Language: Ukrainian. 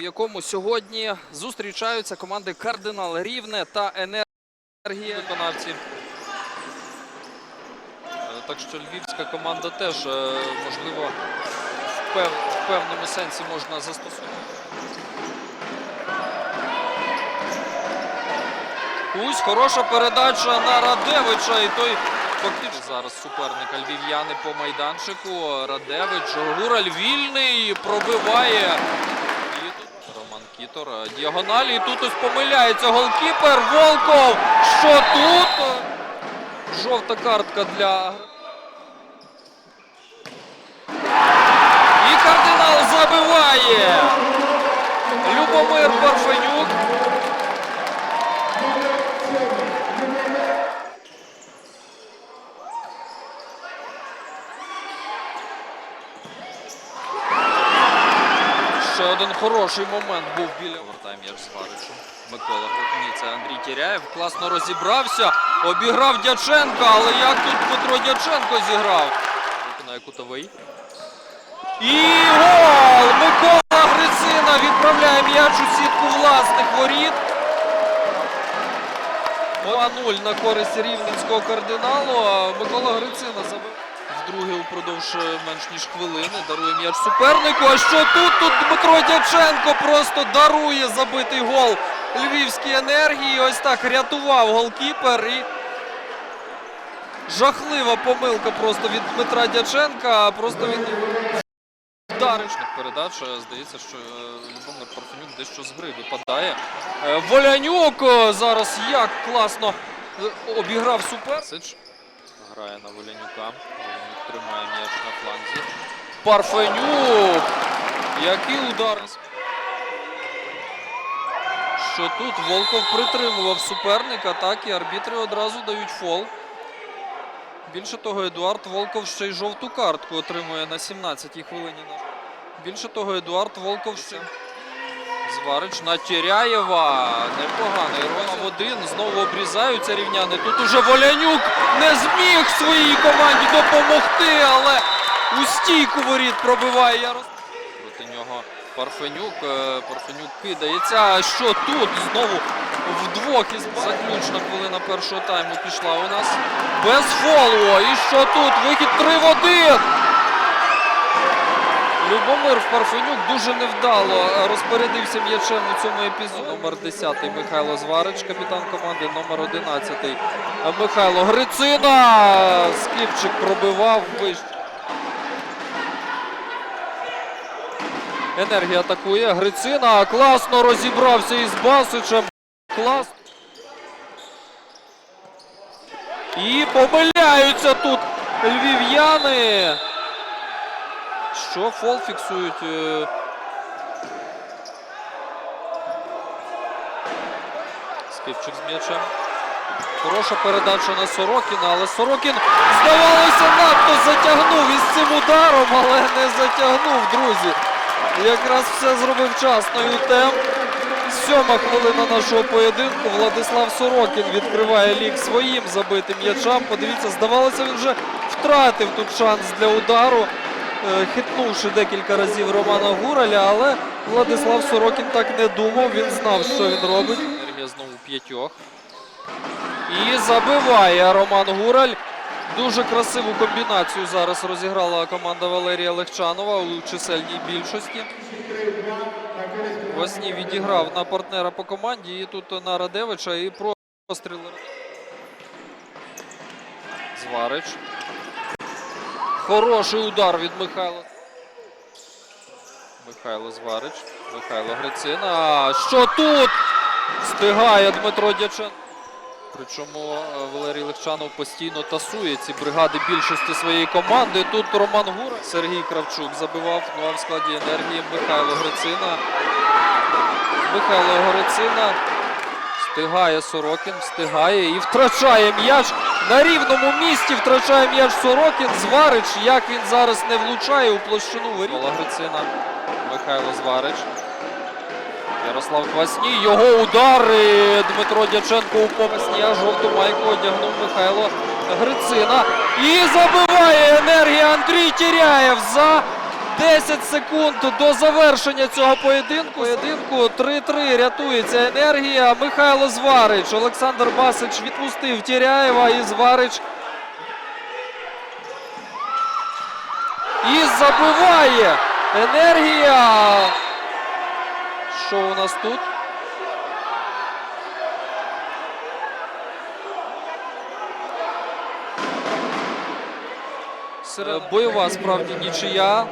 якому сьогодні зустрічаються команди Кардинал Рівне та Енергія виконавці. Е, Так що львівська команда теж, е, можливо, в, в певному сенсі можна застосувати. Кусь, хороша передача на Радевича. І той фактично зараз суперника львів'яни по майданчику. Радевич, Гураль вільний, пробиває. Кітор. е, Діагоналі. І тут ось помиляється голкіпер. Волков. Що тут? Жовта картка для. І кардинал забиває. Любомир Парфенюк. Ще один хороший момент був біля вертає м'яч з Микола Ні, Андрій Тіряєв. Класно розібрався. Обіграв Дяченка, але як тут Петро Дяченко зіграв? Виконає кутовий. І гол! Микола Грицина відправляє м'яч у сітку власних воріт. 2-0 на користь рівненського кардиналу. Микола Грицина забив. Вдруге упродовж е, менш ніж хвилини дарує м'яч супернику. А що тут? Тут Дмитро Дяченко просто дарує забитий гол львівській енергії. Ось так рятував голкіпер. І жахлива помилка просто від Дмитра Дяченка. Просто він вдарив. Передача. Здається, що е, Любомир Парфенюк дещо з гри випадає. Е, Волянюк зараз як класно обіграв супер. Грає на Волянюка. Тримає м'яч на фланзі. Парфенюк! Який удар! Що тут Волков притримував суперника, так і арбітри одразу дають фол. Більше того, Едуард Волков ще й жовту картку отримує на 17-й хвилині. Більше того, Едуард Волков ще. Зварич на Тіряєва. Непоганий розгляд. один. Знову обрізаються рівняни. Тут уже Волянюк не зміг своїй команді допомогти, але у стійку воріт пробиває Ярос. Проти нього Парфенюк. Е, Парфенюк кидається. Що тут? Знову вдвох із заключна хвилина першого тайму пішла у нас. Без фолу. І що тут? Вихід 3 в 1. Любомир Парфенюк дуже невдало розпорядився м'ячем у цьому епізоді. Номер 10 Михайло Зварич, капітан команди, номер 11 Михайло Грицина. Скіпчик пробивав. Енергія атакує. Грицина класно розібрався із Басичем. Клас. І помиляються тут львів'яни. Що фол фіксують? е, Скипчик з м'ячем. Хороша передача на Сорокіна, але Сорокін, здавалося, надто затягнув із цим ударом, але не затягнув, друзі. Якраз все зробив вчасно ЮТЕМ. Сьома хвилина нашого поєдинку. Владислав Сорокін відкриває лік своїм забитим м'ячам. Подивіться, здавалося, він вже втратив тут шанс для удару, хитнувши декілька разів Романа Гураля, але Владислав Сорокін так не думав, він знав, що він робить. Енергія знову п'ятьох. І забиває Роман Гураль. Дуже красиву комбінацію зараз розіграла команда Валерія Легчанова у чисельній більшості. Восній відіграв на партнера по команді і тут на Радевича і простріл. Зварич. Хороший удар від Михайла. Михайло Зварич. Михайло Грицина. Що тут? Встигає Дмитро Дяченко. Причому е, Валерій Легчанов постійно тасує ці бригади більшості своєї команди. Тут Роман Гура, Сергій Кравчук забивав. Ну а в складі енергії Михайло Грицина. Михайло Грицина. Встигає Сорокін, встигає і втрачає м'яч. На рівному місці втрачає м'яч Сорокін. Зварич, як він зараз не влучає у площину воріт. Микола Грицина. Михайло Зварич. Ярослав Квасній, його удар. і Дмитро Дяченко у Квасня. Жовту майку одягнув Михайло Грицина. І забиває енергія Андрій Тіряєв за 10 секунд до завершення цього поєдинку. Поєдинку 3-3 рятується енергія. Михайло Зварич. Олександр Басич відпустив Тіряєва і Зварич. І забиває енергія. Що у нас тут? Бойова справді нічия.